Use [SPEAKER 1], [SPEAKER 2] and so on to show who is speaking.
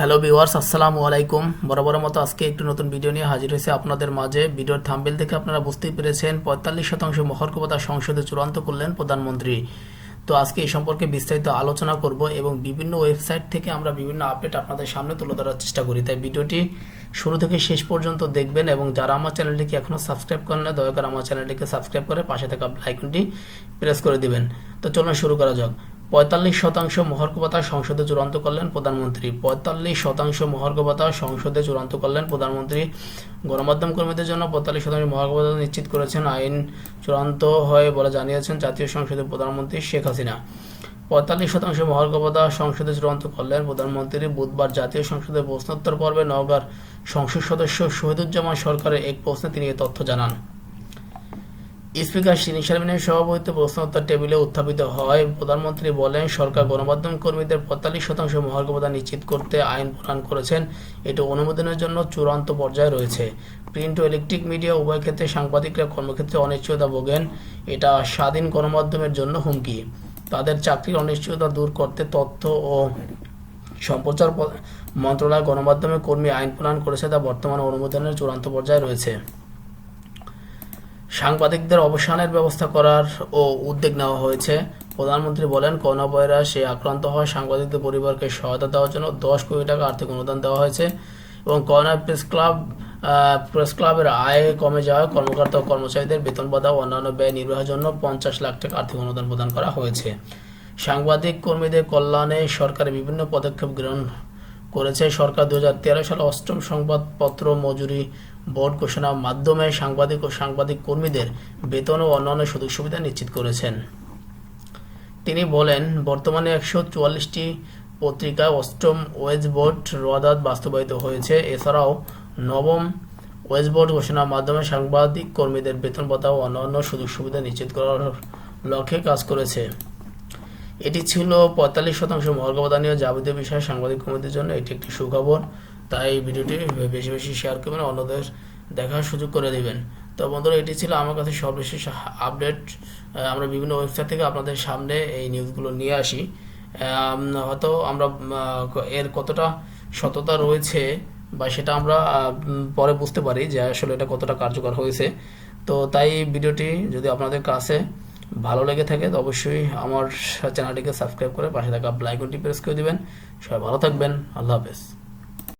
[SPEAKER 1] Hello viewers আসসালামু আলাইকুম বরাবর মতো আজকে একটু নতুন ভিডিও নিয়ে হাজির হয়েছে আপনাদের মাঝে। ভিডিওর থাম্বেল থেকে আপনারা বুঝতেই পেরেছেন, পঁয়তাল্লিশ শতাংশ মহর্কবতা সংসদে চূড়ান্ত করলেন প্রধানমন্ত্রী। তো আজকে এই সম্পর্কে বিস্তারিত আলোচনা করব এবং বিভিন্ন ওয়েবসাইট থেকে আমরা বিভিন্ন আপডেট আপনাদের সামনে তুলে ধরার চেষ্টা করি। তাই ভিডিওটি শুরু থেকে শেষ পর্যন্ত দেখবেন এবং যারা আমার চ্যানেলটিকে এখনও সাবস্ক্রাইব করেন না, দয়া করে আমার চ্যানেলটিকে সাবস্ক্রাইব করে পাশে থাকা আইকনটি প্রেস করে দিবেন। তো চলুন শুরু করা যাক। পঁয়তাল্লিশ শতাংশ মহর্গবতা সংসদে চূড়ান্ত করলেন প্রধানমন্ত্রী। পঁয়তাল্লিশ শতাংশ মহর্গবতা সংসদে চূড়ান্ত করলেন প্রধানমন্ত্রী। গণমাধ্যম কর্মীদের জন্য পঁয়তাল্লিশ শতাংশ মহর্গবতা নিশ্চিত করেছেন আইন চূড়ান্ত হয় বলে জানিয়েছেন জাতীয় সংসদের প্রধানমন্ত্রী শেখ হাসিনা। পঁয়তাল্লিশ শতাংশ মহর্গবতা সংসদে চূড়ান্ত করলেন প্রধানমন্ত্রী বুধবার জাতীয় সংসদের প্রশ্নোত্তর পর্বে নওগাঁর সংসদ সদস্য শহীদুজ্জামান সরকারের এক প্রশ্নে তিনি এ তথ্য জানান। স্পিকার শিরিন শারমিনের সভাপতিত্বে প্রশ্নোত্তর টেবিলে উত্থাপিত হয়। প্রধানমন্ত্রী বলেন, সরকার গণমাধ্যম কর্মীদের পঁয়তাল্লিশ শতাংশ মহার্গবতা নিশ্চিত করতে আইন প্রণয়ন করেছেন। এটি অনুমোদনের জন্য চূড়ান্ত পর্যায়ে রয়েছে। প্রিন্ট ও ইলেকট্রিক মিডিয়া উভয় ক্ষেত্রে সাংবাদিকরা কর্মক্ষেত্রে অনিশ্চয়তা ভোগেন। এটা স্বাধীন গণমাধ্যমের জন্য হুমকি। তাদের চাকরির অনিশ্চয়তা দূর করতে তথ্য ও সম্প্রচার মন্ত্রণালয় গণমাধ্যমে কর্মী আইন প্রণয়ন করেছে তা বর্তমানে অনুমোদনের চূড়ান্ত পর্যায়ে রয়েছে। সাংবাদিকদের অবসানের ব্যবস্থা করার ও উদ্যোগ নেওয়া হয়েছে। প্রধানমন্ত্রী বলেন করোনা ভাইরাসে আক্রান্ত হওয়া সাংবাদিকদের পরিবারকে সহায়তা দেওয়ার জন্য দশ কোটি টাকা আর্থিক অনুদান দেওয়া হয়েছে এবং করোনা প্রেস ক্লাব প্রেস ক্লাবের আয় কমে যাওয়ায় কর্মকর্তা ও কর্মচারীদের বেতন ভাতা ও অন্যান্য ব্যয় নির্বাহের জন্য পঞ্চাশ লাখ টাকা আর্থিক অনুদান প্রদান করা হয়েছে। সাংবাদিক কর্মীদের কল্যাণে সরকারের বিভিন্ন পদক্ষেপ গ্রহণ করেছে। সরকার দু হাজার তেরো সালে অষ্টম সংবাদপত্র মজুরি বোর্ড ঘোষণার মাধ্যমে সাংবাদিক ও সাংবাদিক কর্মীদের বেতন ও অন্যান্য সুযোগ সুবিধা নিশ্চিত করেছেন। তিনি বলেন, বর্তমানে একশো চুয়াল্লিশটি পত্রিকায় অষ্টম ওয়েজ বোর্ড রোয়াদাত বাস্তবায়িত হয়েছে। এছাড়াও নবম ওয়েজ বোর্ড ঘোষণার মাধ্যমে সাংবাদিক কর্মীদের বেতন ভাতা ও অন্যান্য সুযোগ সুবিধা নিশ্চিত করার লক্ষ্যে কাজ করেছে। এটি ছিল পঁয়তাল্লিশ শতাংশ মর্গবদানীয় যাবতীয় বিষয়ে সাংবাদিক কর্মীদের জন্য এটি একটি সুখবর। তাই ভিডিওটি বেশি বেশি শেয়ার করবেন, অন্যদের দেখার সুযোগ করে দিবেন। তো বন্ধুরা, এটি ছিল আমার কাছে সর্বশেষ আপডেট আমরা বিভিন্ন ওয়েবসাইট থেকে আপনাদের সামনে এই নিউজগুলো নিয়ে আসি। হয়তো আমরা এর কতটা সততা রয়েছে বা সেটা আমরা পরে বুঝতে পারি যে আসলে এটা কতটা কার্যকর হয়েছে। তো তাই ভিডিওটি যদি আপনাদের কাছে ভালো লেগে থাকে, তো অবশ্যই আমার চ্যানেলটিকে সাবস্ক্রাইব করে পাশে থাকা বেল আইকনটি প্রেস করে দেবেন। সবাই ভালো থাকবেন। আল্লাহ হাফেজ।